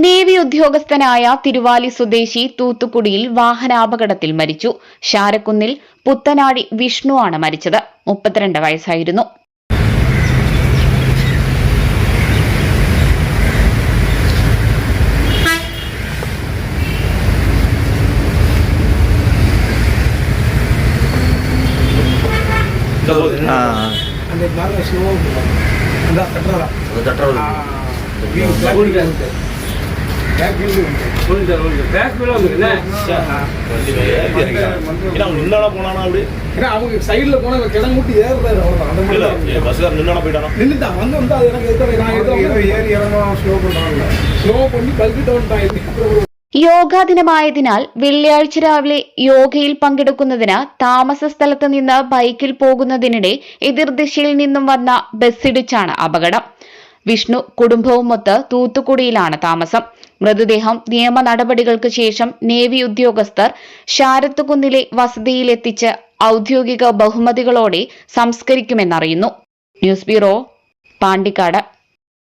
Navy ഉദ്യോഗസ്ഥനായ തിരുവാലി സ്വദേശി തൂത്തുക്കുടിയിൽ വാഹനാപകടത്തിൽ മരിച്ചു ഷാരക്കുന്നിൽ പുത്തനാടി വിഷ്ണു ആണ് മരിച്ചത് മുപ്പത്തിരണ്ട് വയസ്സായിരുന്നു ஆ அந்த மேலே ஸ்லோவாக போகலாம் அந்த கட்டுறதா அது கட்டுறது பேக் வீல் நின்னா போனானா அப்படி ஏன்னா அவங்க சைடில் போனால் கிடம் கூட்டி ஏறுறாரு அவ்வளோதான் அந்த இல்ல மாதிரி தான் பஸ்கார நின்னா போயிட்டானா நின்றுட்டான் வந்து வந்து அது எனக்கு எத்தனை நான் எத்தனை ஏறி இறங்கும் ஸ்லோ பண்ணுறாங்க ஸ்லோ பண்ணி கழுக்கிட்ட வந்துட்டான் യോഗാ ദിനമായതിനാൽ വെള്ളിയാഴ്ച രാവിലെ യോഗയിൽ പങ്കെടുക്കുന്നതിന് താമസ സ്ഥലത്ത് നിന്ന് ബൈക്കിൽ പോകുന്നതിനിടെ എതിർദിശയിൽ നിന്നും വന്ന ബസ്സിടിച്ചാണ് അപകടം വിഷ്ണു കുടുംബവുമൊത്ത് തൂത്തുക്കുടിയിലാണ് താമസം. മൃതദേഹം നിയമ നടപടികൾക്ക് ശേഷം നേവി ഉദ്യോഗസ്ഥർ ശാരത്തുകുന്നിലെ വസതിയിലെത്തിച്ച് ഔദ്യോഗിക ബഹുമതികളോടെ സംസ്കരിക്കുമെന്നറിയുന്നു. News bureau Pandikkad.